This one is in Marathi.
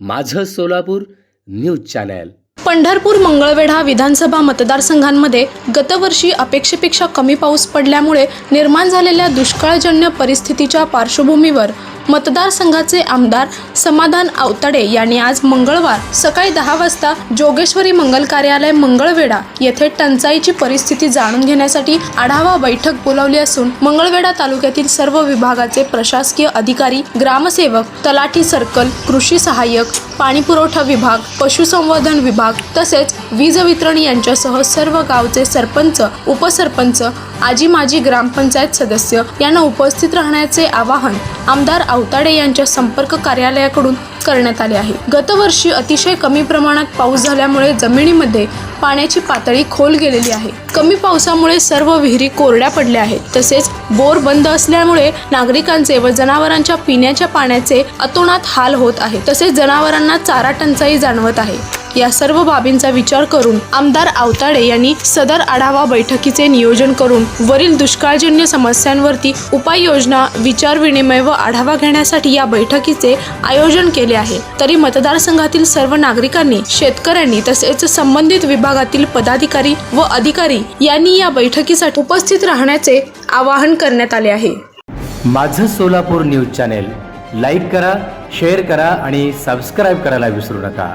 माझं सोलापूर न्यूज चॅनल. पंढरपूर मंगळवेढा विधानसभा मतदारसंघांमध्ये गतवर्षी अपेक्षेपेक्षा कमी पाऊस पडल्यामुळे निर्माण झालेल्या दुष्काळजन्य परिस्थितीच्या पार्श्वभूमीवर मतदारसंघाचे आमदार समाधान आवताडे यांनी आज मंगळवार सकाळी दहा वाजता जोगेश्वरी मंगल कार्यालय मंगळवेढा येथे टंचाईची परिस्थिती जाणून घेण्यासाठी आढावा बैठक बोलावली असून मंगळवेढा तालुक्यातील सर्व विभागाचे प्रशासकीय अधिकारी ग्रामसेवक तलाठी सर्कल कृषी सहाय्यक पाणीपुरवठा विभाग पशुसंवर्धन विभाग तसेच वीज वितरण यांच्यासह सर्व गावचे सरपंच उपसरपंच आजी माजी ग्रामपंचायत सदस्य यांना उपस्थित राहण्याचे आवाहन आमदार आवताडे यांच्या संपर्क कार्यालयाकडून करण्यात आले आहे. गतवर्षी अतिशय कमी प्रमाणात पाऊस झाल्यामुळे जमिनीमध्ये पाण्याची पातळी खोल गेलेली आहे. कमी पावसामुळे सर्व विहिरी कोरड्या पडल्या आहेत. तसेच बोर बंद असल्यामुळे नागरिकांचे व जनावरांच्या पिण्याच्या पाण्याचे अतोनात हाल होत आहे. तसेच जनावरांना चारा टंचाई जाणवत आहे. या सर्व बाबींचा विचार करून आमदार आवताडे यांनी सदर आढावा बैठकीचे नियोजन करून वरील दुष्काळजन्य समस्यांवरती उपाययोजना विचारविनिमय व आढावा घेण्यासाठी या बैठकीचे आयोजन केले आहे. तरी मतदारसंघातील सर्व नागरिकांनी शेतकऱ्यांनी तसेच संबंधित विभागातील पदाधिकारी व अधिकारी यांनी या बैठकीसाठी उपस्थित राहण्याचे आवाहन करण्यात आले आहे. माझं सोलापूर न्यूज चॅनेल लाईक करा शेअर करा आणि सबस्क्राईब करायला विसरू नका.